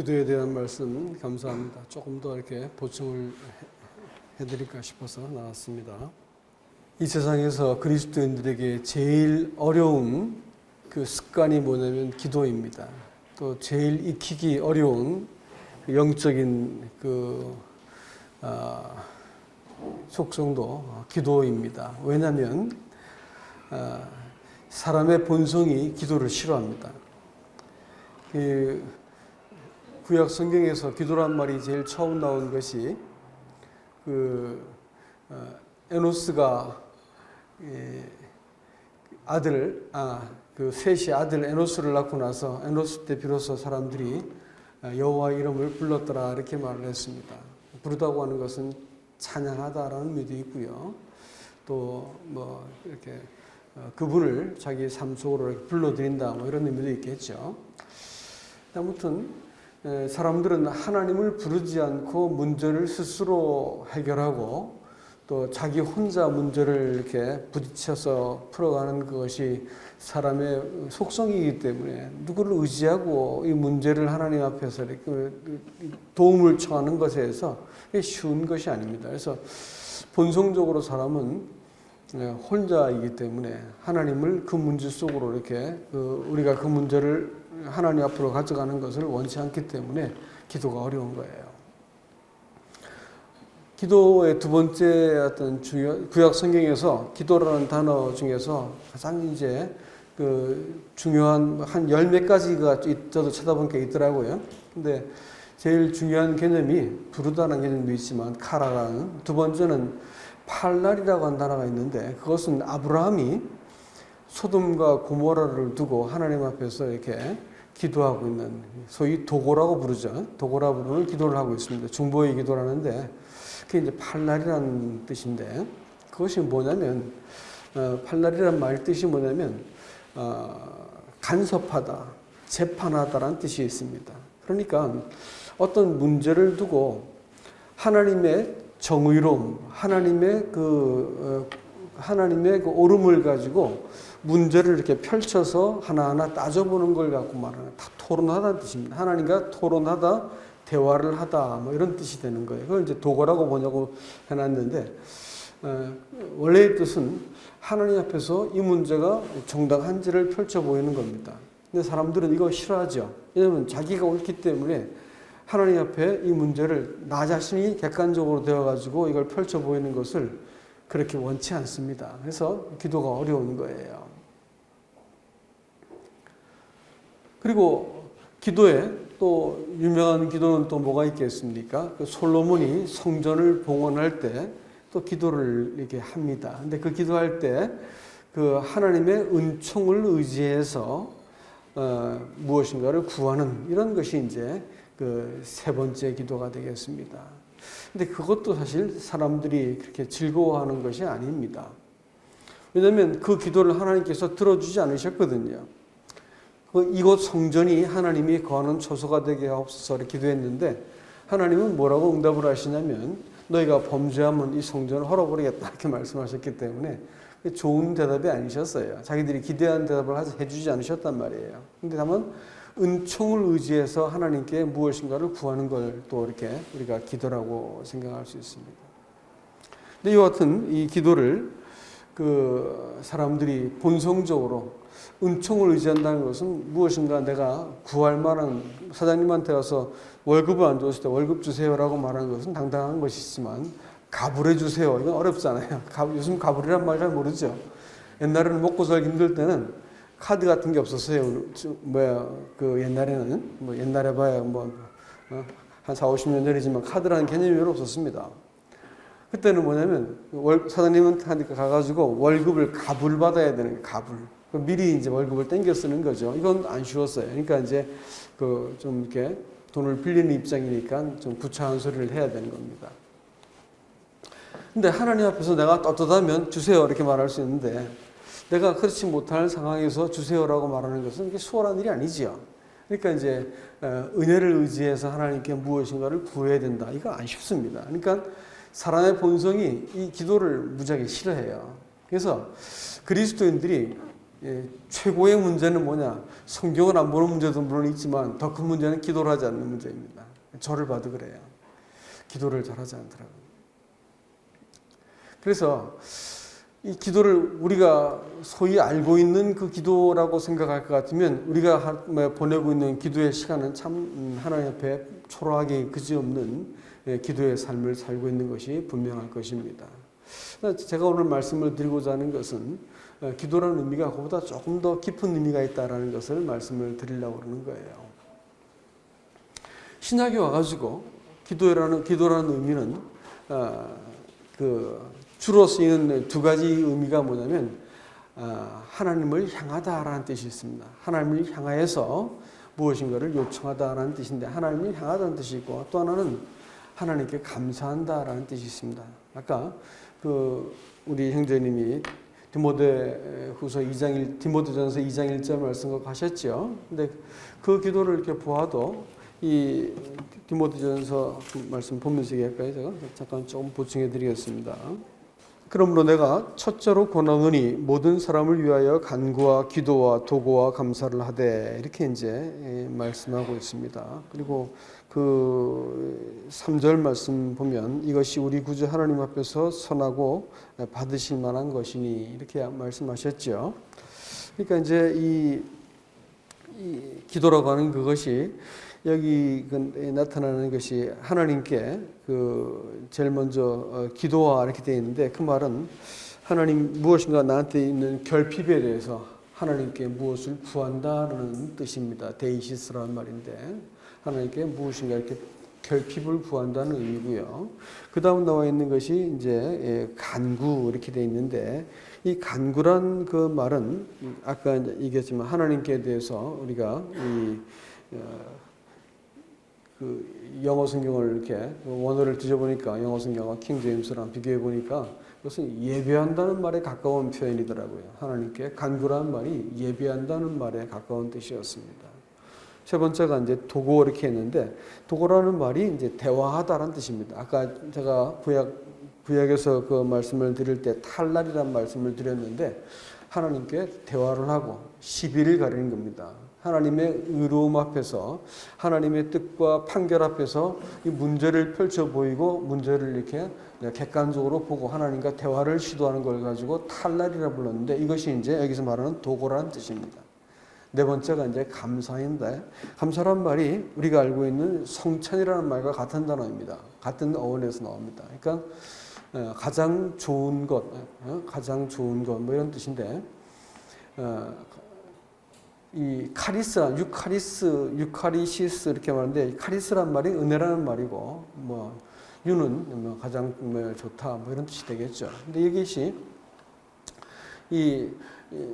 기도에 대한 말씀 감사합니다. 조금 더 이렇게 보충을 해- 해드릴까 싶어서 나왔습니다. 이 세상에서 그리스도인들에게 제일 어려운 그 습관이 뭐냐면 기도입니다. 또 제일 익히기 어려운 그 영적인 그 아, 속성도 기도입니다. 왜냐하면 아, 사람의 본성이 기도를 싫어합니다. 그 구약 성경에서 기도란 말이 제일 처음 나온 것이 그 어, 에노스가 예, 아들 아그 셋이 아들 에노스를 낳고 나서 에노스 때 비로소 사람들이 어, 여호와 이름을 불렀더라 이렇게 말을 했습니다. 부르다고 하는 것은 찬양하다라는 의미도 있고요. 또 뭐 이렇게 어, 그분을 자기 삶 속으로 불러들인다 뭐 이런 의미도 있겠죠. 아무튼 에, 사람들은 하나님을 부르지 않고 문제를 스스로 해결하고 또 자기 혼자 문제를 이렇게 부딪혀서 풀어가는 것이 사람의 속성이기 때문에 누구를 의지하고 이 문제를 하나님 앞에서 이렇게 도움을 청하는 것에서 쉬운 것이 아닙니다. 그래서 본성적으로 사람은 예, 혼자이기 때문에 하나님을 그 문제 속으로 이렇게 그 우리가 그 문제를 하나님 앞으로 가져가는 것을 원치 않기 때문에 기도가 어려운 거예요. 기도의 두 번째 어떤 중요 구약 성경에서 기도라는 단어 중에서 가장 이제 그 중요한 한 열 몇 가지가 저도 쳐다보니까 있더라고요. 근데 제일 중요한 개념이 부르다는 개념도 있지만 카라라는 두 번째는 팔날이라고 한 단어가 있는데 그것은 아브라함이 소돔과 고모라를 두고 하나님 앞에서 이렇게 기도하고 있는 소위 도고라고 부르죠. 도고라 부르는 기도를 하고 있습니다. 중보의 기도라는데 그게 이제 팔날이라는 뜻인데 그것이 뭐냐면 어, 팔날이란 말 뜻이 뭐냐면 어, 간섭하다, 재판하다라는 뜻이 있습니다. 그러니까 어떤 문제를 두고 하나님의 정의로움, 하나님의 그 어, 하나님의 그 옳음을 가지고 문제를 이렇게 펼쳐서 하나하나 따져보는 걸 갖고 말하는 다 토론하다는 뜻입니다. 하나님과 토론하다, 대화를 하다, 뭐 이런 뜻이 되는 거예요. 그걸 이제 도거라고 뭐냐고 해놨는데 어, 원래의 뜻은 하나님 앞에서 이 문제가 정당한지를 펼쳐 보이는 겁니다. 근데 사람들은 이거 싫어하죠. 왜냐하면 자기가 옳기 때문에 하나님 앞에 이 문제를 나 자신이 객관적으로 되어가지고 이걸 펼쳐 보이는 것을 그렇게 원치 않습니다. 그래서 기도가 어려운 거예요. 그리고 기도에 또 유명한 기도는 또 뭐가 있겠습니까? 그 솔로몬이 성전을 봉헌할 때 또 기도를 이렇게 합니다. 근데 그 기도할 때 그 하나님의 은총을 의지해서 어, 무엇인가를 구하는 이런 것이 이제 그 세 번째 기도가 되겠습니다. 근데 그것도 사실 사람들이 그렇게 즐거워하는 것이 아닙니다. 왜냐하면 그 기도를 하나님께서 들어주지 않으셨거든요. 그 이곳 성전이 하나님이 거하는 초소가 되게 하옵소서 기도했는데 하나님은 뭐라고 응답을 하시냐면 너희가 범죄하면 이 성전을 헐어버리겠다 이렇게 말씀하셨기 때문에 좋은 대답이 아니셨어요. 자기들이 기대한 대답을 해주지 않으셨단 말이에요. 근데 다만 은총을 의지해서 하나님께 무엇인가를 구하는 걸 또 이렇게 우리가 기도라고 생각할 수 있습니다. 근데 같은 이 기도를 그 사람들이 본성적으로 은총을 의지한다는 것은 무엇인가 내가 구할 만한 사장님한테 와서 월급을 안 줬을 때 월급 주세요라고 말하는 것은 당당한 것이지만 가불해 주세요 이건 어렵잖아요. 요즘 가불이란 말 잘 모르죠. 옛날에는 먹고 살기 힘들 때는 카드 같은 게 없었어요. 뭐야 그 옛날에는 뭐 옛날에 봐야 뭐한 어? 4, 50년 전이지만 카드라는 개념이 별로 없었습니다. 그때는 뭐냐면 월, 사장님한테 가가지고 월급을 가불 받아야 되는. 가불. 미리 이제 월급을 땡겨 쓰는 거죠. 이건 안 쉬웠어요. 그러니까 이제 그 좀 이렇게 돈을 빌리는 입장이니까 좀 구차한 소리를 해야 되는 겁니다. 근데 하나님 앞에서 내가 떳떳하면 주세요 이렇게 말할 수 있는데 내가 그렇지 못할 상황에서 주세요라고 말하는 것은 이게 수월한 일이 아니지요. 그러니까 이제 은혜를 의지해서 하나님께 무엇인가를 구해야 된다. 이거 안 쉽습니다. 그러니까 사람의 본성이 이 기도를 무지하게 싫어해요. 그래서 그리스도인들이 예, 최고의 문제는 뭐냐? 성경을 안 보는 문제도 물론 있지만 더 큰 문제는 기도를 하지 않는 문제입니다. 저를 봐도 그래요. 기도를 잘하지 않더라고요. 그래서 이 기도를 우리가 소위 알고 있는 그 기도라고 생각할 것 같으면 우리가 하- 뭐 보내고 있는 기도의 시간은 참 음, 하나님 앞에 초라하게 그지없는 예, 기도의 삶을 살고 있는 것이 분명할 것입니다. 제가 오늘 말씀을 드리고자 하는 것은 어, 기도라는 의미가 그보다 조금 더 깊은 의미가 있다라는 것을 말씀을 드리려고 그러는 거예요. 신약에 와가지고 기도라는 기도라는 의미는 어, 그 주로 쓰이는 두 가지 의미가 뭐냐면 어, 하나님을 향하다라는 뜻이 있습니다. 하나님을 향하여서 무엇인가를 요청하다라는 뜻인데 하나님을 향하다는 뜻이 있고 또 하나는 하나님께 감사한다라는 뜻이 있습니다. 아까 그 우리 형제님이 디모데 후서 2장 1, 디모데전서 2장 1절 말씀을 하셨죠. 근데 그 기도를 이렇게 보아도 이 디모데전서 말씀 보면서 얘기할까요? 제가 잠깐 조금 보충해 드리겠습니다. 그러므로 내가 첫째로 권하노니 모든 사람을 위하여 간구와 기도와 도고와 감사를 하되 이렇게 이제 예, 말씀하고 있습니다. 그리고 그 3절 말씀 보면 이것이 우리 구주 하나님 앞에서 선하고 받으실 만한 것이니 이렇게 말씀하셨죠. 그러니까 이제 이, 이 기도라고 하는 그것이 여기 그 나타나는 것이 하나님께 그 제일 먼저 어, 기도와 이렇게 되어 있는데 그 말은 하나님 무엇인가 나한테 있는 결핍에 대해서 하나님께 무엇을 구한다는 뜻입니다. 데이시스라는 말인데 하나님께 무엇인가 이렇게 결핍을 구한다는 의미고요. 그 다음 나와 있는 것이 이제 예, 간구 이렇게 되어 있는데 이 간구란 그 말은 아까 얘기했지만 하나님께 대해서 우리가 이 어, 그 영어 성경을 이렇게 원어를 뒤져보니까 영어 성경과 킹 제임스랑 비교해 보니까 그것은 예배한다는 말에 가까운 표현이더라고요. 하나님께 간구라는 말이 예배한다는 말에 가까운 뜻이었습니다. 세 번째가 이제 도고 이렇게 했는데 도고라는 말이 이제 대화하다라는 뜻입니다. 아까 제가 구약 구약에서 그 말씀을 드릴 때 탈날이란 말씀을 드렸는데 하나님께 대화를 하고 시비를 가리는 겁니다. 하나님의 의로움 앞에서 하나님의 뜻과 판결 앞에서 이 문제를 펼쳐 보이고 문제를 이렇게 객관적으로 보고 하나님과 대화를 시도하는 걸 가지고 탈날이라 불렀는데 이것이 이제 여기서 말하는 도고라는 뜻입니다. 네 번째가 이제 감사인데 감사란 말이 우리가 알고 있는 성찬이라는 말과 같은 단어입니다. 같은 어원에서 나옵니다. 그러니까 어, 가장 좋은 것, 어, 가장 좋은 것 뭐 이런 뜻인데 어, 이 카리스, 유카리스, 유카리시스 이렇게 말하는데 카리스란 말이 은혜라는 말이고 뭐 유는 뭐 가장 뭐 좋다 뭐 이런 뜻이 되겠죠. 근데 이것이 이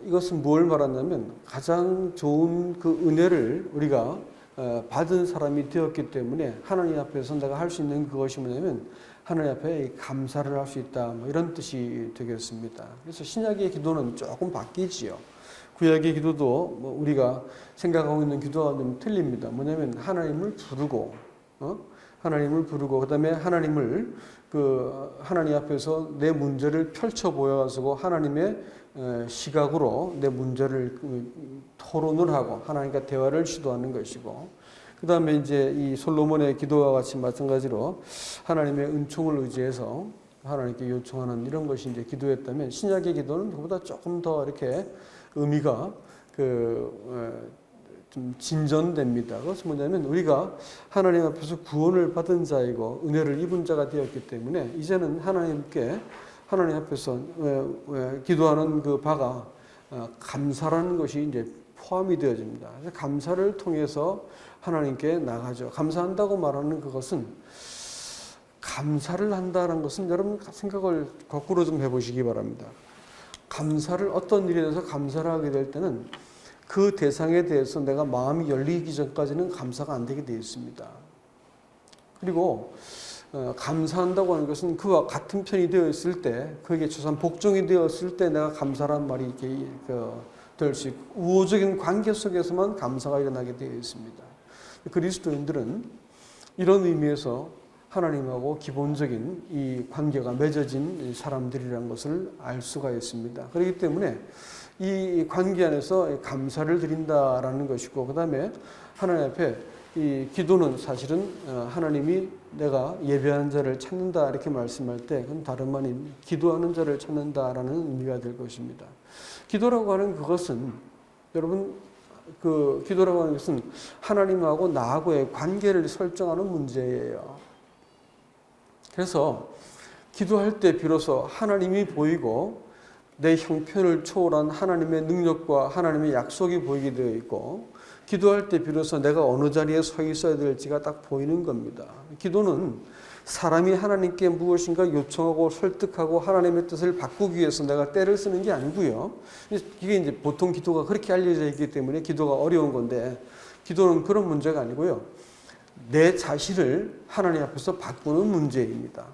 이것은 뭘 말하냐면 가장 좋은 그 은혜를 우리가 어, 받은 사람이 되었기 때문에 하나님 앞에서 내가 할 수 있는 그것이 뭐냐면 하나님 앞에 감사를 할 수 있다 뭐 이런 뜻이 되겠습니다. 그래서 신약의 기도는 조금 바뀌지요. 구약의 기도도 뭐 우리가 생각하고 있는 기도와 좀 틀립니다. 뭐냐면 하나님을 부르고 어? 하나님을 부르고 그다음에 하나님을 그 하나님 앞에서 내 문제를 펼쳐 보여가지고 하나님의 시각으로 내 문제를 그 토론을 하고 하나님과 대화를 시도하는 것이고 그 다음에 이제 이 솔로몬의 기도와 같이 마찬가지로 하나님의 은총을 의지해서 하나님께 요청하는 이런 것이 이제 기도였다면 신약의 기도는 그보다 조금 더 이렇게 의미가 그좀 진전됩니다. 그것은 뭐냐면 우리가 하나님 앞에서 구원을 받은 자이고 은혜를 입은 자가 되었기 때문에 이제는 하나님께 하나님 앞에서 기도하는 그 바가 어, 감사라는 것이 이제 포함이 되어집니다. 감사를 통해서 하나님께 나가죠. 감사한다고 말하는 그것은 감사를 한다는 것은 여러분 생각을 거꾸로 좀 해보시기 바랍니다. 감사를 어떤 일에 대해서 감사를 하게 될 때는 그 대상에 대해서 내가 마음이 열리기 전까지는 감사가 안 되게 되어 있습니다. 그리고 어, 감사한다고 하는 것은 그와 같은 편이 되어 있을 때, 그에게 초산 복종이 되었을 때 내가 감사란 말이 그, 될수 있고, 우호적인 관계 속에서만 감사가 일어나게 되어 있습니다. 그리스도인들은 이런 의미에서 하나님하고 기본적인 이 관계가 맺어진 사람들이라는 것을 알 수가 있습니다. 그렇기 때문에 이 관계 안에서 감사를 드린다라는 것이고 그 다음에 하나님 앞에 이 기도는 사실은 어, 하나님이 내가 예배하는 자를 찾는다 이렇게 말씀할 때 그건 다름 아닌 기도하는 자를 찾는다라는 의미가 될 것입니다. 기도라고 하는 그것은 여러분 그 기도라고 하는 것은 하나님하고 나하고의 관계를 설정하는 문제예요. 그래서 기도할 때 비로소 하나님이 보이고 내 형편을 초월한 하나님의 능력과 하나님의 약속이 보이게 되어 있고 기도할 때 비로소 내가 어느 자리에 서 있어야 될지가 딱 보이는 겁니다. 기도는 사람이 하나님께 무엇인가 요청하고 설득하고 하나님의 뜻을 바꾸기 위해서 내가 때를 쓰는 게 아니고요. 이게 이제 보통 기도가 그렇게 알려져 있기 때문에 기도가 어려운 건데 기도는 그런 문제가 아니고요. 내 자신을 하나님 앞에서 바꾸는 문제입니다.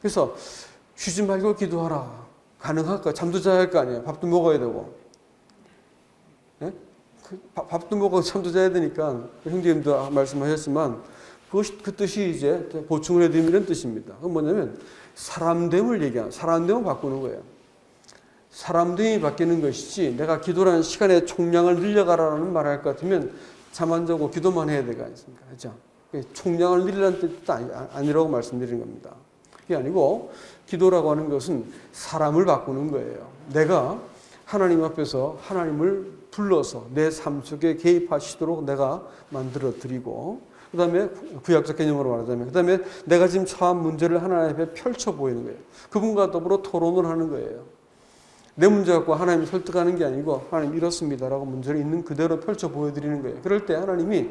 그래서 쉬지 말고 기도하라. 가능할까? 잠도 자야 할 거 아니에요. 밥도 먹어야 되고. 예? 그 밥- 밥도 먹고 잠도 자야 되니까 형제님도 말씀하셨지만 그것이 그 뜻이 이제 보충을 해드리면 이런 뜻입니다. 그건 뭐냐면 사람됨을 얘기하는 사람됨을 바꾸는 거예요. 사람됨이 바뀌는 것이지 내가 기도라는 시간의 총량을 늘려가라는 말을 할것 같으면 자고 기도만 해야 되가 있습니까? 그렇죠? 총량을 늘리라는 뜻도 아니, 아니라고 말씀드리는 겁니다. 그게 아니고 기도라고 하는 것은 사람을 바꾸는 거예요. 내가 하나님 앞에서 하나님을 불러서 내 삶 속에 개입하시도록 내가 만들어 드리고 그 다음에 구약적 개념으로 말하자면 그 다음에 내가 지금 처한 문제를 하나님 앞에 펼쳐 보이는 거예요. 그분과 더불어 토론을 하는 거예요. 내 문제 갖고 하나님 설득하는 게 아니고 하나님 이렇습니다라고 문제를 있는 그대로 펼쳐 보여드리는 거예요. 그럴 때 하나님이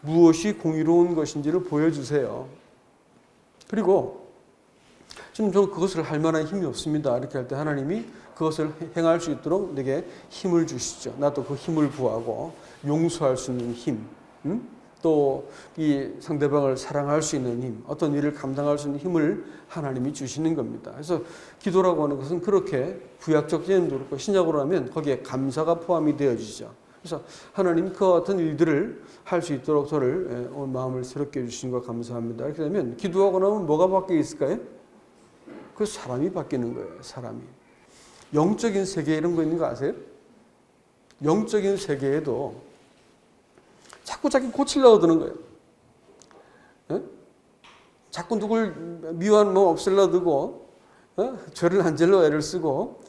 무엇이 공의로운 것인지를 보여주세요. 그리고 지금 저 그것을 할 만한 힘이 없습니다. 이렇게 할 때 하나님이 그것을 행할 수 있도록 내게 힘을 주시죠. 나도 그 힘을 구하고 용서할 수 있는 힘, 음? 또 이 상대방을 사랑할 수 있는 힘, 어떤 일을 감당할 수 있는 힘을 하나님이 주시는 겁니다. 그래서 기도라고 하는 것은 그렇게 구약적 개념도 그렇고 신약으로 하면 거기에 감사가 포함이 되어지죠. 그래서 하나님 그 같은 일들을 할 수 있도록 저를 예, 온 마음을 새롭게 해주신 것 감사합니다. 이렇게 되면 기도하고 나면 뭐가 바뀌어 있을까요? 그 사람이 바뀌는 거예요. 사람이. 영적인 세계 이런 거 있는 거 아세요? 영적인 세계에도 자꾸 자기 고치려고 드는 거예요. 예? 자꾸 누굴 미워한 뭐 없애려 들고 어? 죄를 안 질러 애를 쓰고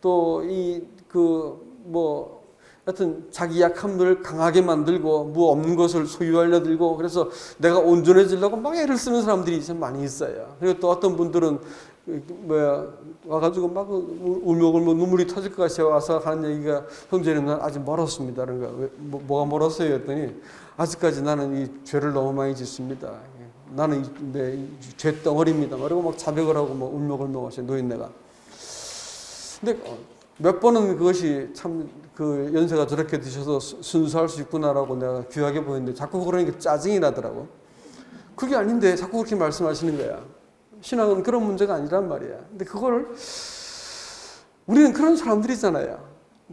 또 이 그 뭐 하여튼 자기 약함을 강하게 만들고 뭐 없는 것을 소유하려 들고 그래서 내가 온전해지려고 막 애를 쓰는 사람들이 참 많이 있어요. 그리고 또 어떤 분들은 그 뭐야 와가지고 막 울먹울먹 눈물이 터질 것 같이 와서 하는 얘기가 형제님 난 아직 멀었습니다. 그런가 왜, 뭐, 뭐가 멀었어요? 했더니 아직까지 나는 이 죄를 너무 많이 짓습니다. 나는 내죄 덩어리입니다. 그리고 막 자백을 하고 막 울먹울먹 하셔 노인네가. 근데 몇 번은 그것이 참 그 연세가 저렇게 드셔서 수- 순수할 수 있구나라고 내가 귀하게 보이는데 자꾸 그러니까 짜증이 나더라고. 그게 아닌데 자꾸 그렇게 말씀하시는 거야. 신앙은 그런 문제가 아니란 말이야. 근데 그걸 우리는 그런 사람들이잖아요.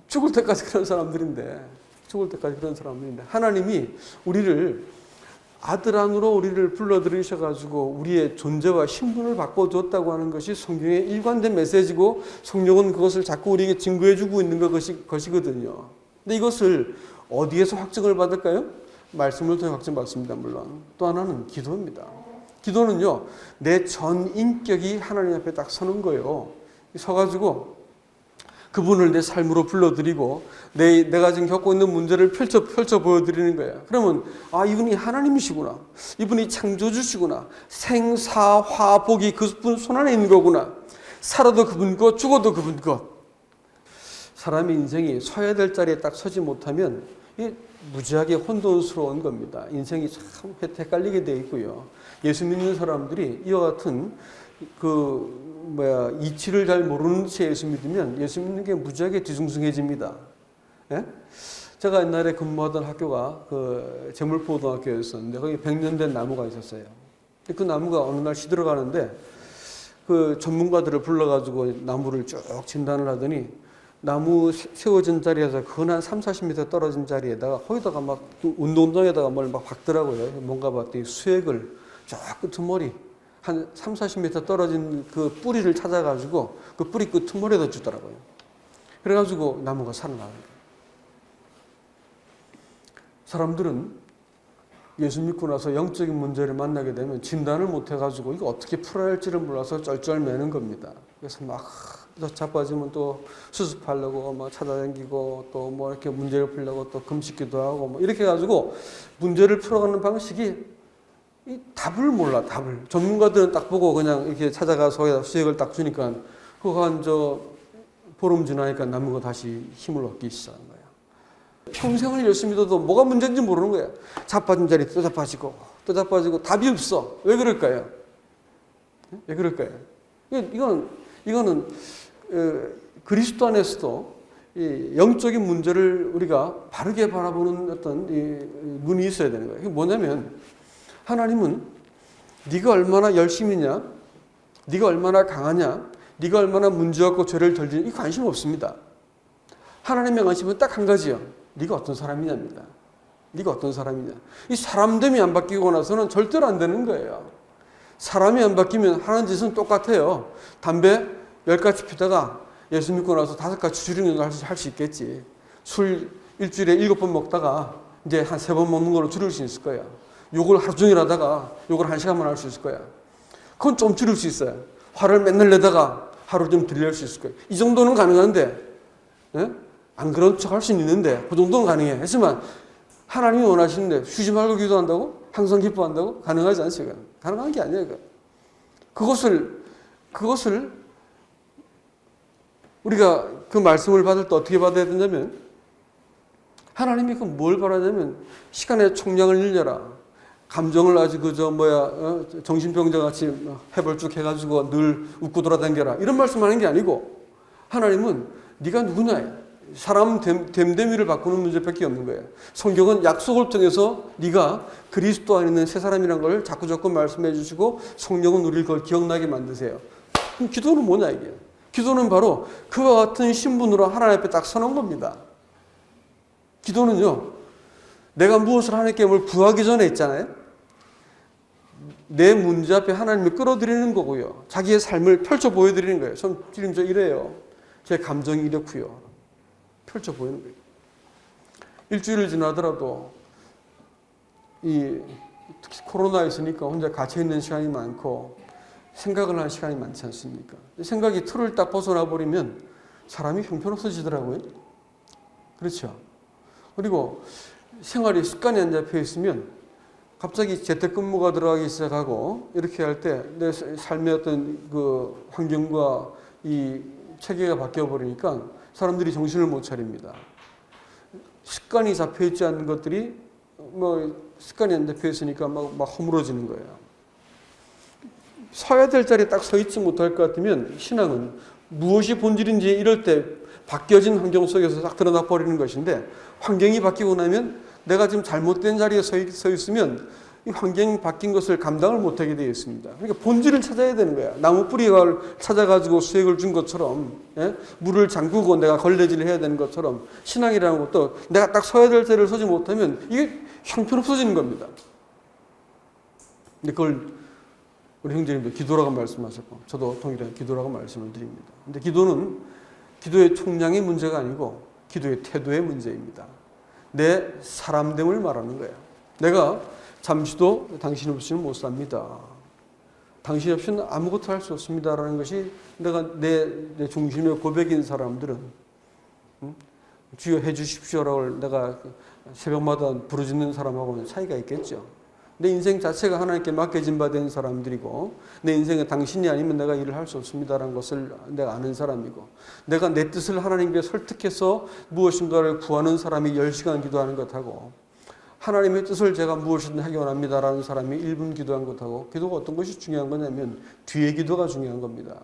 죽을 때까지 그런 사람들인데, 죽을 때까지 그런 사람들인데, 하나님이 우리를 아들 안으로 우리를 불러들이셔가지고 우리의 존재와 신분을 바꿔줬다고 하는 것이 성경의 일관된 메시지고 성령은 그것을 자꾸 우리에게 증거해주고 있는 것이, 것이거든요. 근데 이것을 어디에서 확증을 받을까요? 말씀을 통해 확증받습니다, 물론. 또 하나는 기도입니다. 기도는요, 내 전 인격이 하나님 앞에 딱 서는 거예요. 서가지고 그분을 내 삶으로 불러들이고 내, 내가 지금 겪고 있는 문제를 펼쳐, 펼쳐 보여드리는 거예요. 그러면 아 이분이 하나님이시구나. 이분이 창조주시구나. 생사화복이 그분 손안에 있는 거구나. 살아도 그분 것, 죽어도 그분 것. 사람의 인생이 서야 될 자리에 딱 서지 못하면 이 무지하게 혼돈스러운 겁니다. 인생이 참 헷갈리게 돼 있고요. 예수 믿는 사람들이 이와 같은 그 뭐야 이치를 잘 모르는 채 예수 믿으면 예수 믿는 게 무지하게 뒤숭숭해집니다. 예? 제가 옛날에 근무하던 학교가 그 재물포고등학교였었는데 거기 100년 된 나무가 있었어요. 그 나무가 어느 날 시들어 가는데 그 전문가들을 불러가지고 나무를 쭉 진단을 하더니 나무 세- 세워진 자리에서 근한 3, 40m 떨어진 자리에다가 거기다가 막그 운동장에다가 뭘 막 박더라고요. 뭔가 봤더니 수액을 저 끄트머리 한 3, 40m 떨어진 그 뿌리를 찾아가지고 그 뿌리 끄트머리에다 주더라고요. 그래가지고 나무가 살아나는 거예요. 사람들은 예수 믿고 나서 영적인 문제를 만나게 되면 진단을 못 해가지고 이거 어떻게 풀어야 할지를 몰라서 쩔쩔매는 겁니다. 그래서 막 자빠지면 또 수습하려고 막 찾아다니고 또 뭐 이렇게 문제를 풀려고 또 금식기도 하고 뭐 이렇게 해가지고 문제를 풀어가는 방식이 이 답을 몰라 답을 전문가들은 딱 보고 그냥 이렇게 찾아가서 수액을 딱 주니까 그거 한 저 보름 지나니까 나무가 다시 힘을 얻기 시작한 거야. 평생을 예수 믿어도 뭐가 문제인지 모르는 거야. 자빠진 자리 또 자빠지고 또 자빠지고 답이 없어. 왜 그럴까요? 왜 그럴까요? 이거는 이거는 어, 그리스도 안에서도 이 영적인 문제를 우리가 바르게 바라보는 어떤 이 눈이 있어야 되는 거예요. 이게 뭐냐면 하나님은 네가 얼마나 열심히냐, 네가 얼마나 강하냐, 네가 얼마나 문제 없고 죄를 덜 지냐 이 관심 없습니다. 하나님의 관심은 딱 한 가지요. 네가 어떤 사람이냐입니다. 네가 어떤 사람이냐. 이 사람됨이 안 바뀌고 나서는 절대로 안 되는 거예요. 사람이 안 바뀌면 하는 짓은 똑같아요. 담배 열 가지 피다가 예수 믿고 나서 다섯 가지 줄이는 걸 할 수 있겠지. 술 일주일에 일곱 번 먹다가 이제 한 세 번 먹는 걸로 줄일 수 있을 거야. 욕을 하루 종일 하다가 욕을 한 시간만 할 수 있을 거야. 그건 좀 줄일 수 있어요. 화를 맨날 내다가 하루 좀 들릴 수 있을 거예요. 이 정도는 가능한데, 예? 안 그런 척 할 수는 있는데, 그 정도는 가능해. 하지만 하나님이 원하시는데 쉬지 말고 기도한다고? 항상 기뻐한다고? 가능하지. 이건. 가능한 게 아니에요. 이건. 그것을, 그것을 우리가 그 말씀을 받을 때 어떻게 받아야 되냐면 하나님이 그 뭘 바라냐면 시간의 총량을 늘려라. 감정을 아주 그저 뭐야 어? 정신병자 같이 해벌쭉 해가지고 늘 웃고 돌아다녀라 이런 말씀하는 게 아니고 하나님은 네가 누구냐 사람 됨, 됨됨이를 바꾸는 문제밖에 없는 거예요. 성경은 약속을 통해서 네가 그리스도 안에 있는 새 사람이라는 걸 자꾸 자꾸 말씀해 주시고 성령은 우리를 그걸 기억나게 만드세요. 그럼 기도는 뭐냐 이게? 기도는 바로 그와 같은 신분으로 하나님 앞에 딱 서는 겁니다. 기도는요. 내가 무엇을 하나님께 뭘 구하기 전에 있잖아요. 내 문제 앞에 하나님을 끌어들이는 거고요. 자기의 삶을 펼쳐 보여드리는 거예요. 전 주님 저 이래요. 제 감정이 이렇고요. 펼쳐 보이는 거예요. 일주일을 지나더라도 이 특히 코로나 있으니까 혼자 갇혀 있는 시간이 많고 생각을 할 시간이 많지 않습니까? 생각이 틀을 딱 벗어나 버리면 사람이 형편없어지더라고요. 그렇죠. 그리고 생활이 습관이 안 잡혀 있으면 갑자기 재택근무가 들어가기 시작하고 이렇게 할 때 내 삶의 어떤 그 환경과 이 체계가 바뀌어 버리니까 사람들이 정신을 못 차립니다. 습관이 잡혀 있지 않은 것들이 뭐 습관이 안 잡혀 있으니까 막, 막 허물어지는 거예요. 서야 될 자리에 딱 서 있지 못할 것 같으면 신앙은 무엇이 본질인지 이럴 때 바뀌어진 환경 속에서 딱 드러나 버리는 것인데 환경이 바뀌고 나면 내가 지금 잘못된 자리에 서, 있, 서 있으면 이 환경이 바뀐 것을 감당을 못하게 되어 있습니다. 그러니까 본질을 찾아야 되는 거야. 나무 뿌리를 찾아가지고 수액을 준 것처럼 예? 물을 잠그고 내가 걸레질을 해야 되는 것처럼 신앙이라는 것도 내가 딱 서야 될 자리를 서지 못하면 이게 형편없어지는 겁니다. 근데 그걸 우리 형제님도 기도라고 말씀하셨고 저도 동일하게 기도라고 말씀을 드립니다. 근데 기도는 기도의 총량의 문제가 아니고 기도의 태도의 문제입니다. 내 사람됨을 말하는 거예요. 내가 잠시도 당신 없이는 못 삽니다. 당신 없이는 아무것도 할 수 없습니다라는 것이 내가 내, 내 중심의 고백인 사람들은 응? 주여 해주십시오라고 내가 새벽마다 부르짖는 사람하고는 차이가 있겠죠. 내 인생 자체가 하나님께 맡겨진 바 된 사람들이고 내 인생에 당신이 아니면 내가 일을 할 수 없습니다라는 것을 내가 아는 사람이고 내가 내 뜻을 하나님께 설득해서 무엇인가를 구하는 사람이 10시간 기도하는 것하고 하나님의 뜻을 제가 무엇이든 하기 원합니다라는 사람이 1분 기도한 것하고 기도가 어떤 것이 중요한 거냐면 뒤의 기도가 중요한 겁니다.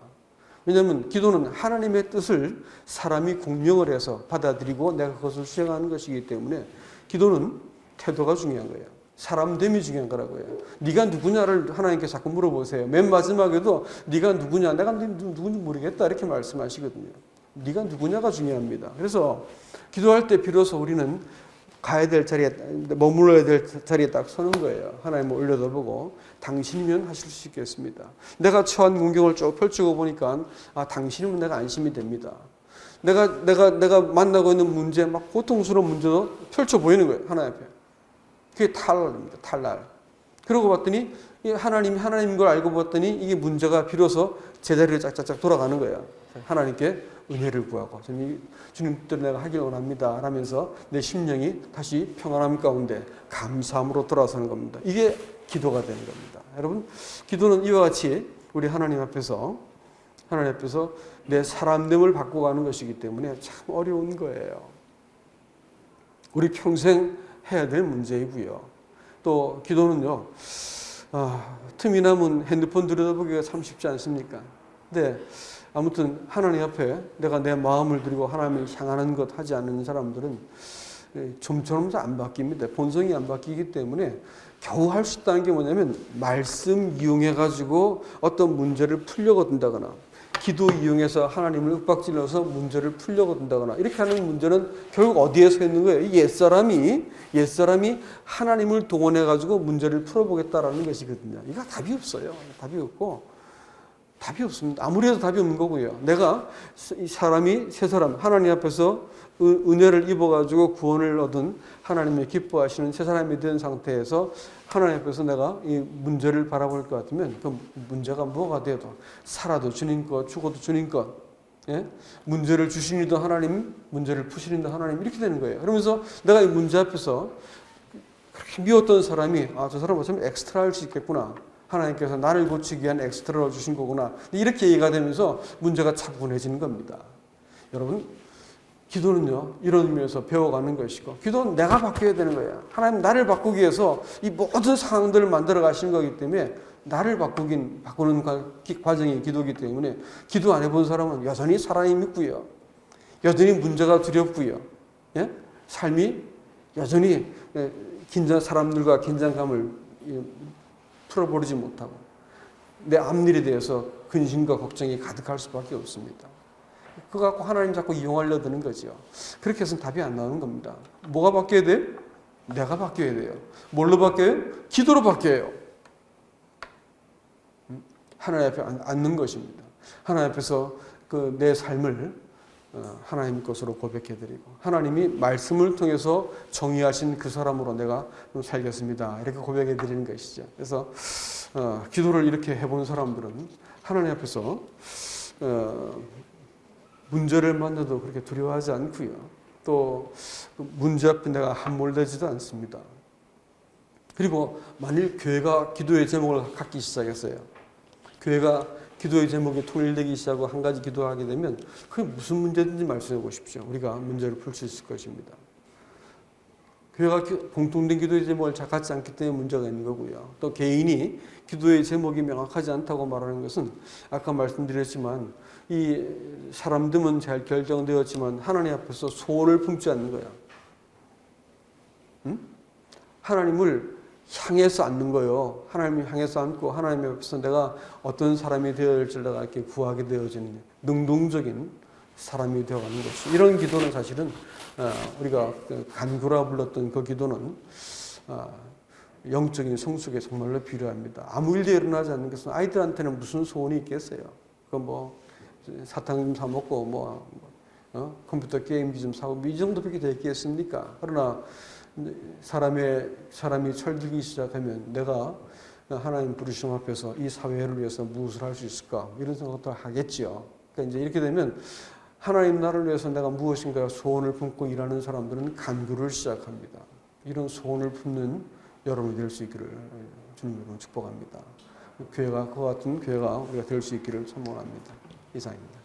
왜냐하면 기도는 하나님의 뜻을 사람이 공명을 해서 받아들이고 내가 그것을 수행하는 것이기 때문에 기도는 태도가 중요한 거예요. 사람 됨이 중요한 거라고요. 네가 누구냐를 하나님께 자꾸 물어보세요. 맨 마지막에도 네가 누구냐, 내가 누군지 모르겠다 이렇게 말씀하시거든요. 네가 누구냐가 중요합니다. 그래서 기도할 때 비로소 우리는 가야 될 자리에 머물러야 될 자리에 딱 서는 거예요. 하나님을 올려다보고 당신이면 하실 수 있겠습니다. 내가 처한 문경을 쭉 펼치고 보니까 아 당신이면 내가 안심이 됩니다. 내가 내가 내가 만나고 있는 문제 막 고통스러운 문제도 펼쳐 보이는 거예요 하나님 앞에. 그게 탈날입니다. 탈날. 그러고 봤더니 이 하나님 하나님인 걸 알고 봤더니 이게 문제가 비로소 제자리로 짝짝짝 돌아가는 거예요. 하나님께 은혜를 구하고 주님 주님 뜻대로 내가 하길 원합니다. 라면서 내 심령이 다시 평안함 가운데 감사함으로 돌아서는 겁니다. 이게 기도가 되는 겁니다. 여러분 기도는 이와 같이 우리 하나님 앞에서 하나님 앞에서 내 사람됨을 바꿔가는 것이기 때문에 참 어려운 거예요. 우리 평생 해야 될 문제이고요. 또 기도는요. 아, 틈이 남은 핸드폰 들여다보기가 참 쉽지 않습니까? 근데 아무튼 하나님 앞에 내가 내 마음을 드리고 하나님을 향하는 것 하지 않는 사람들은 예, 좀처럼 안 바뀝니다. 본성이 안 바뀌기 때문에 겨우 할 수 있다는 게 뭐냐면 말씀 이용해 가지고 어떤 문제를 풀려고 든다거나 기도 이용해서 하나님을 윽박질러서 문제를 풀려고 든다거나 이렇게 하는 문제는 결국 어디에 서 있는 거예요? 이 옛사람이 옛사람이 하나님을 동원해 가지고 문제를 풀어보겠다라는 것이거든요. 이거 답이 없어요. 답이 없고 답이 없습니다. 아무리 해도 답이 없는 거고요. 내가 이 사람이 세 사람 하나님 앞에서 은- 은혜를 입어가지고 구원을 얻은 하나님의 기뻐하시는 세 사람이 된 상태에서 하나님 앞에서 내가 이 문제를 바라볼 것 같으면 그 문제가 뭐가 돼도 살아도 주님 것, 죽어도 주님 것, 예? 문제를 주시니도 하나님, 문제를 푸시니도 하나님 이렇게 되는 거예요. 그러면서 내가 이 문제 앞에서 그렇게 미웠던 사람이 아 저 사람 어쩌면 엑스트라 할수 있겠구나. 하나님께서 나를 고치기 위한 엑스트라를 주신 거구나. 이렇게 얘기가 되면서 문제가 차분해지는 겁니다. 여러분, 기도는요, 이런 의미에서 배워가는 것이고, 기도는 내가 바뀌어야 되는 거예요. 하나님 나를 바꾸기 위해서 이 모든 상황들을 만들어 가시는 거기 때문에 나를 바꾸긴, 바꾸는 과정이 기도이기 때문에 기도 안 해본 사람은 여전히 사랑이 믿고요. 여전히 문제가 두렵고요. 예? 삶이 여전히 예, 긴장, 사람들과 긴장감을 예, 풀어버리지 못하고 내 앞일에 대해서 근심과 걱정이 가득할 수밖에 없습니다. 그거 갖고 하나님 자꾸 이용하려 드는 거죠. 그렇게 해서는 답이 안 나오는 겁니다. 뭐가 바뀌어야 돼? 내가 바뀌어야 돼요. 뭘로 바뀌어요? 기도로 바뀌어요. 음? 하나님 앞에 앉- 앉는 것입니다. 하나님 앞에서 그 내 삶을 어, 하나님 것으로 고백해 드리고 하나님이 말씀을 통해서 정의하신 그 사람으로 내가 살겠습니다. 이렇게 고백해 드리는 것이죠. 그래서 어, 기도를 이렇게 해본 사람들은 하나님 앞에서 어, 문제를 만나도 그렇게 두려워하지 않고요. 또그 문제 앞에 내가 함몰되지도 않습니다. 그리고 만일 교회가 기도의 제목을 갖기 시작했어요. 교회가 기도의 제목이 통일되기 시작하고 한 가지 기도하게 되면 그게 무슨 문제든지 말씀해 보십시오. 우리가 문제를 풀 수 있을 것입니다. 교회가 기- 공통된 기도의 제목을 잘 갖지 않기 때문에 문제가 있는 거고요. 또 개인이 기도의 제목이 명확하지 않다고 말하는 것은 아까 말씀드렸지만 이 사람들은 잘 결정되었지만 하나님 앞에서 소원을 품지 않는 거야. 응? 하나님을 향해서 앉는 거예요. 하나님을 향해서 앉고 하나님 앞에서 내가 어떤 사람이 되어야 될지 내가 이렇게 구하게 되어지는 능동적인 사람이 되어가는 것이 이런 기도는 사실은 어, 우리가 그 간구라 불렀던 그 기도는 어, 영적인 성숙에 정말로 필요합니다. 아무 일도 일어나지 않는 것은 아이들한테는 무슨 소원이 있겠어요. 그뭐 사탕 좀 사 먹고 뭐 어? 컴퓨터 게임기 좀 사고 뭐이 정도밖에 되겠습니까? 그러나 사람의 사람이 철들기 시작하면 내가 하나님 부르심 앞에서 이 사회를 위해서 무엇을 할 수 있을까 이런 생각도 하겠지요. 그러니까 이제 이렇게 되면 하나님 나를 위해서 내가 무엇인가 소원을 품고 일하는 사람들은 간구를 시작합니다. 이런 소원을 품는 여러분이 될 수 있기를 주님으로 축복합니다. 교회가 그와 같은 교회가 우리가 될 수 있기를 소원합니다. 이상입니다.